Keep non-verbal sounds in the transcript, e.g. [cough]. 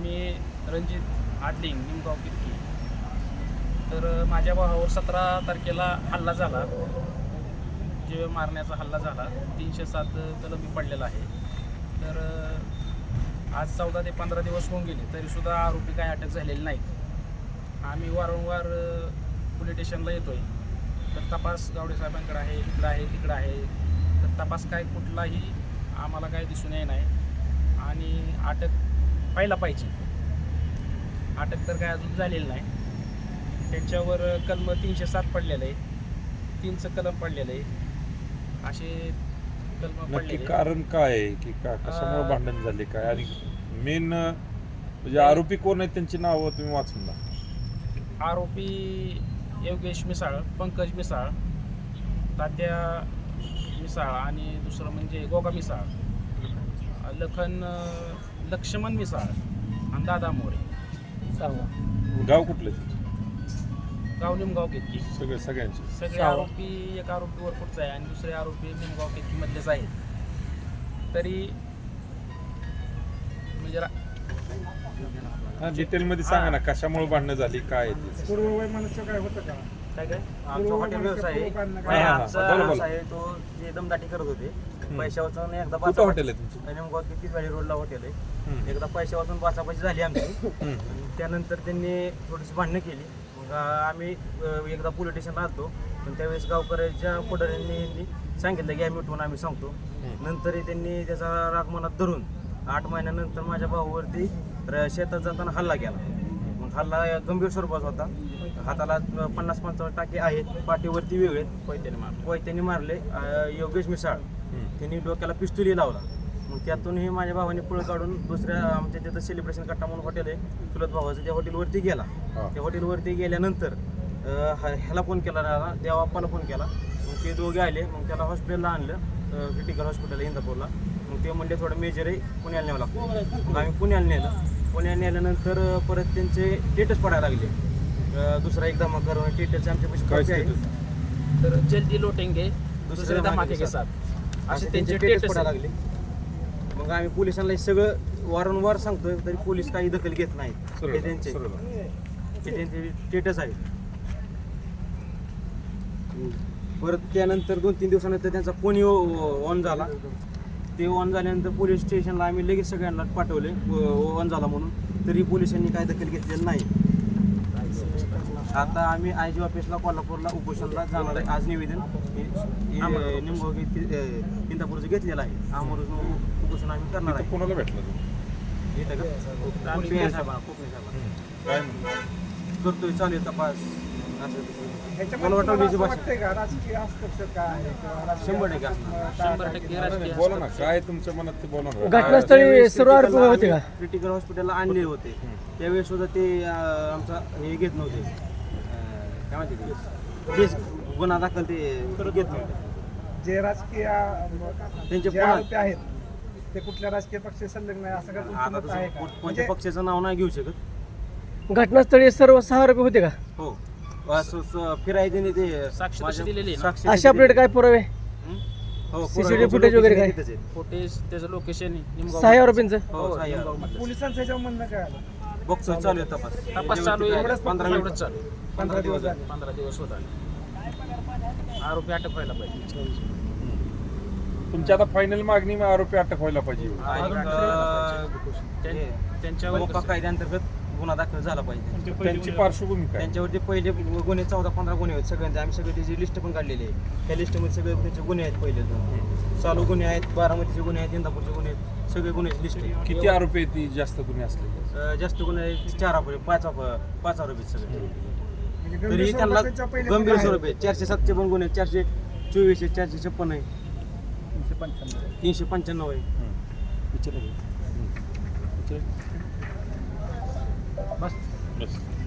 मी रणजित आडलिंग निमगाव किरकी तर माझ्या भावावर सतरा तारखेला हल्ला झाला. जीव मारण्याचा हल्ला झाला तीनशे सात कलमी पडलेला आहे. तर आज चौदा ते पंधरा दिवस होऊन गेले तरीसुद्धा आरोपी काय अटक झालेली नाहीत. आम्ही वारंवार पोलीस स्टेशनला आहे तर तपास गावडे साहेबांकडे आहे इकडं आहे तिकडं आहे. तर तपास काय कुठलाही आम्हाला काय दिसून येणार नाही. आणि अटक व्हायला पाहिजे. अटक तर काय अजून झालेलं नाही. त्यांच्यावर कलम तीनशे सात पडलेलं आहे. तीनचं कलम पडलेलं आहे. असे कलम पडलेले कारण काय आहे की का कशामुळे भांडण झाले काय? आणि मेन म्हणजे आरोपी कोण आहेत त्यांची नावं तुम्ही वाचून द्या. आरोपी योगेश मिसाळ पंकज मिसाळ तात्या मिसाळ आणि दुसरं म्हणजे गोगा मिसाळ. लखन लक्ष्मण मिसाळ आणि दादा मोरे. गाव कुठले? गाव निमगाव केतकी. सगळे सगळ्यांचे. सगळे आरोपी एक आरोपीवर पुढचा आहे आणि दुसरे आरोपी निमगाव केतकी मधलेच आहेत. तरी म्हणजे रा- डिटेल मध्ये सांगा ना कशामुळे भांडणं झाली काय आहे ते. काय होतं का काय काय आमचा हॉटेल व्यवसाय आहे. पूर्ववय हा, हा, आमचा बोला, बोला. व्यवसाय आहे तो जे दमदाटी करत होते. पैशा वाचून एकदा कुठं हॉटेल आहे तुमचं? नेमगाव किती वाडी रोडला हॉटेल आहे. एकदा पैशा वाचून बाचाबाची झाली आमची. [laughs] त्यानंतर त्यांनी थोडीशी भांडणं केली. मग आम्ही एकदा पोलीस स्टेशनला आलतो. पण त्यावेळेस गावकऱ्याच्या पुढाऱ्यांनी यांनी सांगितलं की आम्ही उठवून आम्ही सांगतो. नंतरही त्यांनी त्याचा राग मनात धरून आठ महिन्यानंतर माझ्या भाऊवरती शेतात जाताना हल्ला केला. मग हल्ला गंभीर स्वरूपाचा होता. हाताला पन्नास पंचावन्न टाके आहेत. पाठीवरती वेगळे पैत्यांनी मारले. योगेश मिसाळ. त्यांनी डोक्याला पिस्तुली लावला. मग त्यातूनही माझ्या भावाने पळ काढून दुसऱ्या आमच्या तिथं सेलिब्रेशन कट्टा म्हणून हॉटेल आहे चुलत भावाचं त्या हॉटेलवरती गेला. हा. त्या हॉटेलवरती गेल्यानंतर ह- ह्याला फोन केला ना देवाप्पाला फोन केला. मग ते दोघे आले मग त्याला हॉस्पिटलला आणलं क्रिटिकल हॉस्पिटल इंदापूरला. मग ते म्हणले थोडं मेजर आहे पुण्याला न्यावं लागतं. मग आम्ही पुण्याला नेलं. पुण्याला नेल्यानंतर परत त्यांचे टेटस पडायला लागले. दुसरा एक धमाका टेटस आमच्या पैसे? तर जल्दी लोटेंगे दुसरे धमाके साथ. असे त्यांचे टेटस. लागले. मग आम्ही पोलिसांना हे सगळं वारंवार सांगतोय तरी पोलीस काही दखल घेत नाहीत. हे त्यांचे. हे त्यांचे स्टेटस आहे. परत त्यानंतर दोन तीन दिवसानंतर त्यांचा फोन ऑन झाला. ते ऑन झाल्यानंतर पोलीस स्टेशनला आम्ही लगेच सगळ्यांना पाठवले ऑन झाला म्हणून. तरी पोलिसांनी काय दखल घेतलेली नाही. आता आम्ही आय जी ऑफिसला कोल्हापूरला उपोषणला जाणार आहे. आज निवेदन निमगाव इंदापूरचं घेतलेलं आहे. आमरून उपोषण आम्ही करणार आहे. कोणाला भेटला इथं का? आम्ही कोकणे साहेबांना, कोकणे साहेबांना. काय? म्हणून करतोय चालू आहे तपास. घटनास्थळी क्रिटिकल हॉस्पिटलला आणले होते. त्यावेळेस सुद्धा ते आमचा हे घेत नव्हते. ते गुन्हा दाखल ते घेत नव्हते जे राजकीय अं, त्यांचे जे पुन्हा- आरोपी आहेत ते कुठल्या राजकीय पक्षाशी संलग्न आहे असं काय तुमचं आता मत आहे तसं का? कोण- म्हणजे कोणत्या पक्षाचं नाव नाही घेऊ शकत घटनास्थळी सर्व सहा आरोपी होते का हो असं फिरायचे नाही ते साक्ष माझ्या- दिलेली आहे ना? साक्ष अशा दिलेली. अपडेट काय पुरावे हं? हो CCTV पुरावे footage वगैरे काय? तिथेच आहेत. फुटेज त्याचं लोकेशन निमगाव सहा आरोपींचं हो सहा आहे. पोलिसांचं ह्याच्यावर म्हणणं काय आलं बघतो चालू आहे तपास. तपास चालू आहे. एवढंच पंधरा एवढंच मिनिट चालू आहे. पंधरा दिवस झाले. पंधरा दिवस होत आले. आरोपी अटक व्हायला पाहिजे. तुमची आता फायनल मागणी मग आरोपी अटक व्हायला पाहिजे. आणि, अं, त्यां- त्यांच्यावर मोका कसं- कायद्याअंतर्गत गुन्हा दाखल झाला पाहिजे. त्यांची पार्श्वभूमी काय? त्यांच्यावरती पहिले गुन्हे चौदा पंधरा गुन्हे आहेत सगळ्यांचे. आम्ही सगळे त्याची लिस्ट पण काढलेली आहे. त्या लिस्टमध्ये सगळे त्यांचे गुन्हे आहेत पहिले दोन. चालू गुन्हे आहेत बारामतीचे गुन्हे आहेत इंदापूरचे गुन्हे आहेत. सगळे गुन्ह्याची लिस्ट आहे किती आरोपी आहेत ती? जास्त गुन्हे असले अं, जास्त गुन्हे आहेत चार आरोपी पाच आप- पाच आरोपी आहेत सगळे. म्हणजे तरी त्यांना गंभीर गुन्हे स्वरूप आहे चारशे सातशे पण गुन्हे आहेत, चारशे चोवीस आहे चारशे छप्पन आहे. तीनशे पंच्याण्णव. आहे. Must. Must.